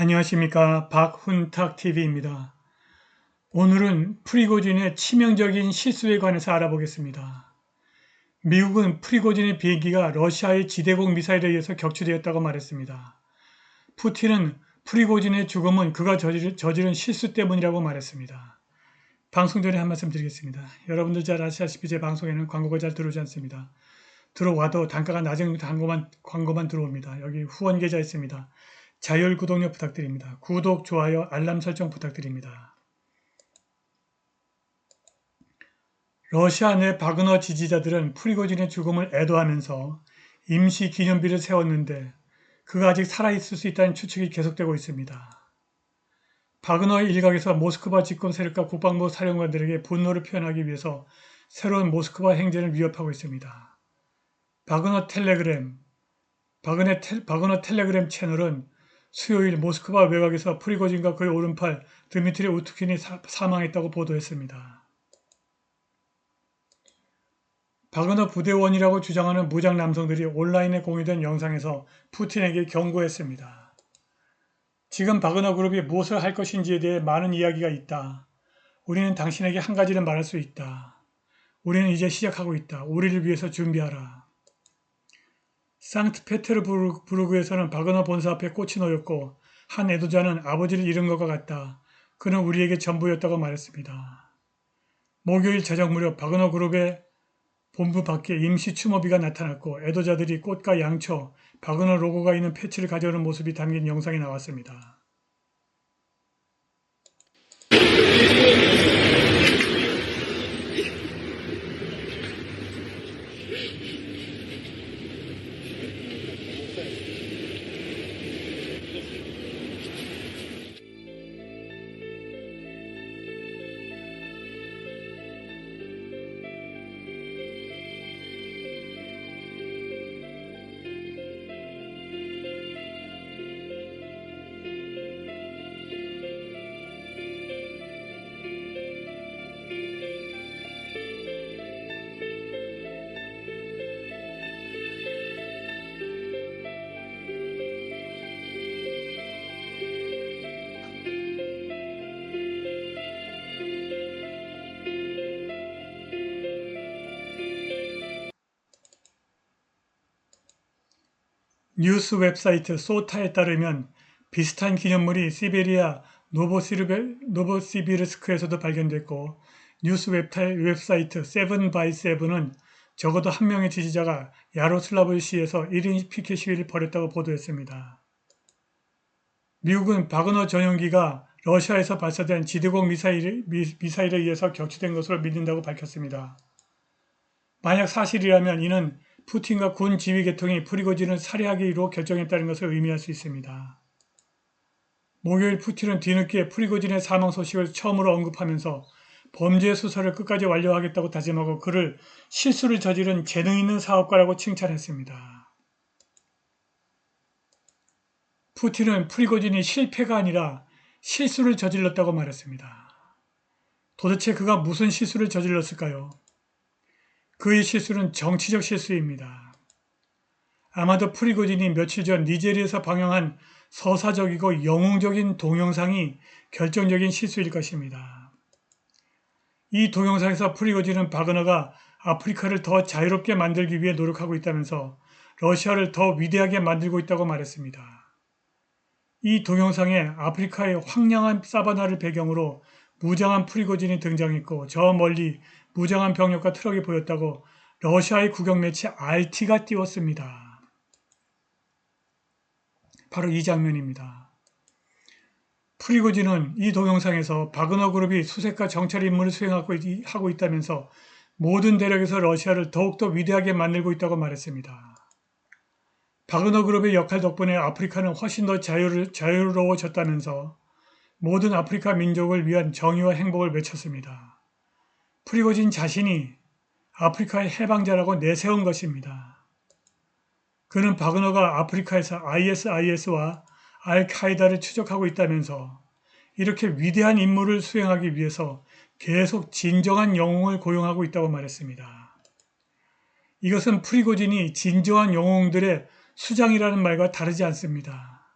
안녕하십니까 박훈탁TV입니다. 오늘은 프리고진의 치명적인 실수에 관해서 알아보겠습니다. 미국은 프리고진의 비행기가 러시아의 지대공 미사일에 의해서 격추되었다고 말했습니다. 푸틴은 프리고진의 죽음은 그가 저지른, 실수 때문이라고 말했습니다. 방송 전에 한 말씀 드리겠습니다. 여러분들 잘 아시다시피 제 방송에는 광고가 잘 들어오지 않습니다. 들어와도 단가가 낮은 광고만, 광고만 들어옵니다. 여기 후원 계좌 있습니다. 자율 구독료 부탁드립니다. 구독, 좋아요, 알람 설정 부탁드립니다. 러시아 내 바그너 지지자들은 프리고진의 죽음을 애도하면서 임시 기념비를 세웠는데 그가 아직 살아있을 수 있다는 추측이 계속되고 있습니다. 바그너의 일각에서 모스크바 집권 세력과 국방부 사령관들에게 분노를 표현하기 위해서 새로운 모스크바 행진을 위협하고 있습니다. 바그너 텔레그램 바그너, 텔, 바그너 텔레그램 채널은 수요일 모스크바 외곽에서 프리고진과 그의 오른팔 드미트리 우투킨이 사, 사망했다고 보도했습니다. 바그너 부대원이라고 주장하는 무장 남성들이 온라인에 공유된 영상에서 푸틴에게 경고했습니다. 지금 바그너 그룹이 무엇을 할 것인지에 대해 많은 이야기가 있다. 우리는 당신에게 한 가지를 말할 수 있다. 우리는 이제 시작하고 있다. 우리를 위해서 준비하라. 상트페테르부르크에서는 바그너 본사 앞에 꽃이 놓였고 한 애도자는 아버지를 잃은 것과 같다. 그는 우리에게 전부였다고 말했습니다. 목요일 저녁 무렵 바그너 그룹의 본부 밖에 임시 추모비가 나타났고 애도자들이 꽃과 양초, 바그너 로고가 있는 패치를 가져오는 모습이 담긴 영상이 나왔습니다. 뉴스 웹사이트 소타에 따르면 비슷한 기념물이 시베리아 노보시비르스크에서도 발견됐고 뉴스 웹사이트 7by7은 적어도 한 명의 지지자가 야로슬라브시에서 1인 피켓 시위를 벌였다고 보도했습니다. 미국은 바그너 전용기가 러시아에서 발사된 지대공 미사일, 미사일에 의해서 격추된 것으로 믿는다고 밝혔습니다. 만약 사실이라면 이는 푸틴과 군 지휘 계통이 프리고진을 살해하기로 결정했다는 것을 의미할 수 있습니다. 목요일 푸틴은 뒤늦게 프리고진의 사망 소식을 처음으로 언급하면서 범죄 수사를 끝까지 완료하겠다고 다짐하고 그를 실수를 저지른 재능 있는 사업가라고 칭찬했습니다. 푸틴은 프리고진이 실패가 아니라 실수를 저질렀다고 말했습니다. 도대체 그가 무슨 실수를 저질렀을까요? 그의 실수는 정치적 실수입니다. 아마도 프리고진이 며칠 전 니제리에서 방영한 서사적이고 영웅적인 동영상이 결정적인 실수일 것입니다. 이 동영상에서 프리고진은 바그너가 아프리카를 더 자유롭게 만들기 위해 노력하고 있다면서 러시아를 더 위대하게 만들고 있다고 말했습니다. 이 동영상에 아프리카의 황량한 사바나를 배경으로 무장한 프리고진이 등장했고 저 멀리 무장한 병력과 트럭이 보였다고 러시아의 국영 매체 RT가 띄웠습니다. 바로 이 장면입니다. 프리고진은 이 동영상에서 바그너 그룹이 수색과 정찰 임무를 수행하고 있다면서 모든 대륙에서 러시아를 더욱더 위대하게 만들고 있다고 말했습니다. 바그너 그룹의 역할 덕분에 아프리카는 훨씬 더 자유를, 자유로워졌다면서 모든 아프리카 민족을 위한 정의와 행복을 외쳤습니다. 프리고진 자신이 아프리카의 해방자라고 내세운 것입니다. 그는 바그너가 아프리카에서 ISIS와 알카이다를 추적하고 있다면서 이렇게 위대한 임무를 수행하기 위해서 계속 진정한 영웅을 고용하고 있다고 말했습니다. 이것은 프리고진이 진정한 영웅들의 수장이라는 말과 다르지 않습니다.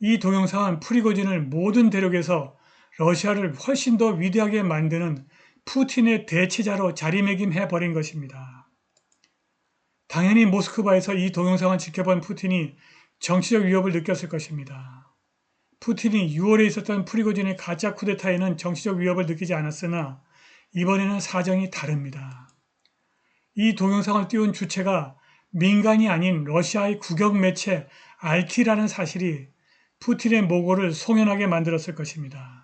이 동영상은 프리고진을 모든 대륙에서 러시아를 훨씬 더 위대하게 만드는 푸틴의 대체자로 자리매김해 버린 것입니다. 당연히 모스크바에서 이 동영상을 지켜본 푸틴이 정치적 위협을 느꼈을 것입니다. 푸틴이 6월에 있었던 프리고진의 가짜 쿠데타에는 정치적 위협을 느끼지 않았으나 이번에는 사정이 다릅니다. 이 동영상을 띄운 주체가 민간이 아닌 러시아의 국영 매체 알티라는 사실이 푸틴의 모고를 송연하게 만들었을 것입니다.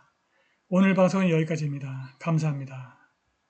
오늘 방송은 여기까지입니다. 감사합니다.